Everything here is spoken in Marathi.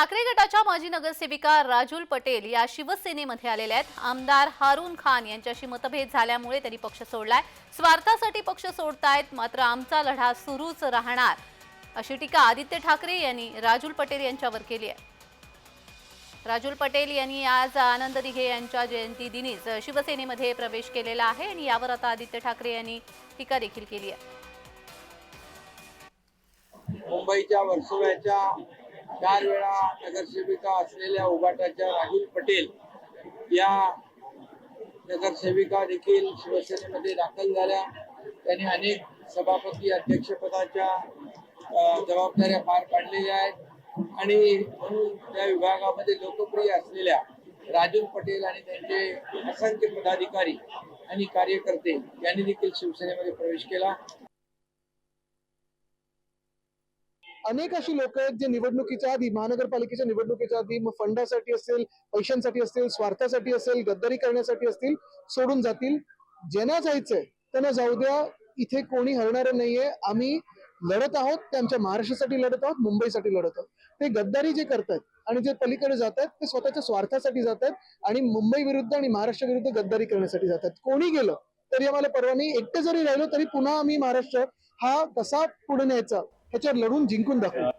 ठाकरे गटाच्या माजी नगरसेविका राजुल पटेल या शिवसेनेमध्ये आलेल्या आहेत. आमदार हारून खान यांच्याशी मतभेद झाल्यामुळे त्यांनी पक्ष सोडलाय. स्वार्थासाठी पक्ष सोडतायत मात्र आमचा लढा सुरूच राहणार अशी टीका आदित्य ठाकरे यांनी राजुल पटेल यांच्यावर केली आहे. राजुल पटेल यांनी आज आनंद दिघे यांच्या जयंती दिनीच शिवसेनेमध्ये प्रवेश केलेला आहे आणि यावर आता आदित्य ठाकरे यांनी टीका देखील केली आहे. मुंबईच्या वर्सोव्याच्या चार वेळा नगरसेविका असलेल्या उभाटाच्या राहुल पटेल या नगरसेविका देखील शिवसेनेमध्ये दाखल झाल्या. त्यांनी अनेक सभापती अध्यक्षपदाच्या जबाबदाऱ्या पार पाडलेल्या आहेत. आणि म्हणून त्या विभागामध्ये लोकप्रिय असलेल्या राजू पटेल आणि त्यांचे असंख्य पदाधिकारी आणि कार्यकर्ते यांनी देखील शिवसेनेमध्ये प्रवेश केला. अनेक अशी लोक आहेत जे निवडणुकीच्या आधी महानगरपालिकेच्या निवडणुकीच्या आधी मग फंडासाठी असेल पैशांसाठी असतील स्वार्थासाठी असेल गद्दारी करण्यासाठी असतील सोडून जातील. ज्यांना जायचंय त्यांना जाऊ द्या. इथे कोणी हरणार नाहीये. आम्ही लढत आहोत. ते आमच्या महाराष्ट्रासाठी लढत आहोत. मुंबईसाठी लढत आहोत. ते गद्दारी जे करतात आणि जे पलीकडे जात आहेत ते स्वतःच्या स्वार्थासाठी जात आहेत आणि मुंबई विरुद्ध आणि महाराष्ट्र विरुद्ध गद्दारी करण्यासाठी जातात कोणी गेलं तरी आम्हाला परवा नाही. एकटे जरी राहिलो तरी पुन्हा आम्ही महाराष्ट्र हा कसा पुढे न्यायचा ह्याच्यावर लढून जिंकून दाखवू.